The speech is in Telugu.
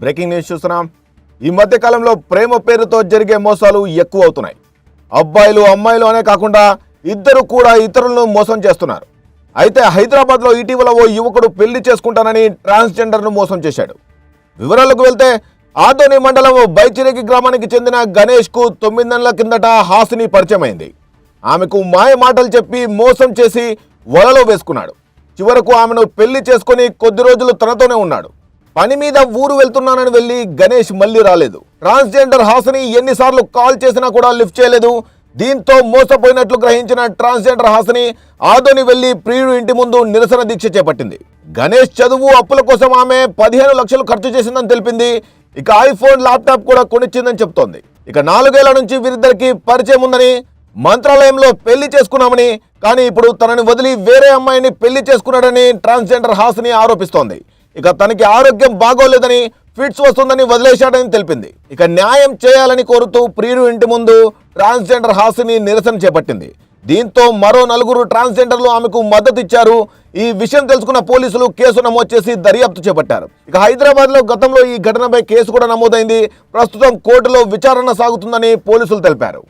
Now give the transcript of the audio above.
బ్రేకింగ్ న్యూస్ చూస్తున్నాం. ఈ మధ్య కాలంలో ప్రేమ పేరుతో జరిగే మోసాలు ఎక్కువ అవుతున్నాయి. అబ్బాయిలు అమ్మాయిలు అనే కాకుండా ఇద్దరు కూడా ఇతరులను మోసం చేస్తున్నారు. అయితే హైదరాబాద్లో ఇటీవల ఓ యువకుడు పెళ్ళి చేసుకుంటానని ట్రాన్స్జెండర్ను మోసం చేశాడు. వివరాలకు వెళ్తే ఆదోని మండలం బైచిరేకి గ్రామానికి చెందిన గణేష్కు తొమ్మిది నెలల కిందట హాసిని పరిచయమైంది. ఆమెకు మాయ మాటలు చెప్పి మోసం చేసి వలలో వేసుకున్నాడు. చివరకు ఆమెను పెళ్ళి చేసుకొని కొద్ది రోజులు తనతోనే ఉన్నాడు. పని మీద ఊరు వెళ్తున్నానని వెళ్ళి గణేష్ మళ్ళీ రాలేదు. ట్రాన్స్జెండర్ హాసని ఎన్నిసార్లు కాల్ చేసినా కూడా లిఫ్ట్ చేయలేదు. దీంతో మోసపోయినట్లు గ్రహించిన ట్రాన్స్జెండర్ హాసని ఆదోని వెళ్ళి ప్రియుడు ఇంటి ముందు నిరసన దీక్ష చేపట్టింది. గణేష్ చదువు అప్పుల కోసం ఆమె పదిహేను లక్షలు ఖర్చు చేసిందని తెలిపింది. ఇక ఐఫోన్ ల్యాప్టాప్ కూడా కొనిచ్చిందని చెప్తోంది. ఇక నాలుగేళ్ళ నుంచి వీరిద్దరికి పరిచయం ఉందని మంత్రాలయంలో పెళ్ళి చేసుకున్నామని కానీ ఇప్పుడు తనని వదిలి వేరే అమ్మాయిని పెళ్ళి చేసుకున్నాడని ట్రాన్స్జెండర్ హాస్ని ఆరోపిస్తోంది. ఇక తనకి ఆరోగ్యం బాగోలేదని ఫిట్స్ వస్తుందని వదిలేశాడని తెలిపింది. ఇక న్యాయం చేయాలని కోరుతూ ప్రియుడు ఇంటి ముందు ట్రాన్స్జెండర్ హాసిని నిరసన చేపట్టింది. దీంతో మరో నలుగురు ట్రాన్స్జెండర్లు ఆమెకు మద్దతు ఇచ్చారు. ఈ విషయం తెలుసుకున్న పోలీసులు కేసు నమోదు చేసి దర్యాప్తు చేపట్టారు. ఇక హైదరాబాద్లో గతంలో ఈ ఘటనపై కేసు కూడా నమోదైంది. ప్రస్తుతం కోర్టులో విచారణ సాగుతుందని పోలీసులు తెలిపారు.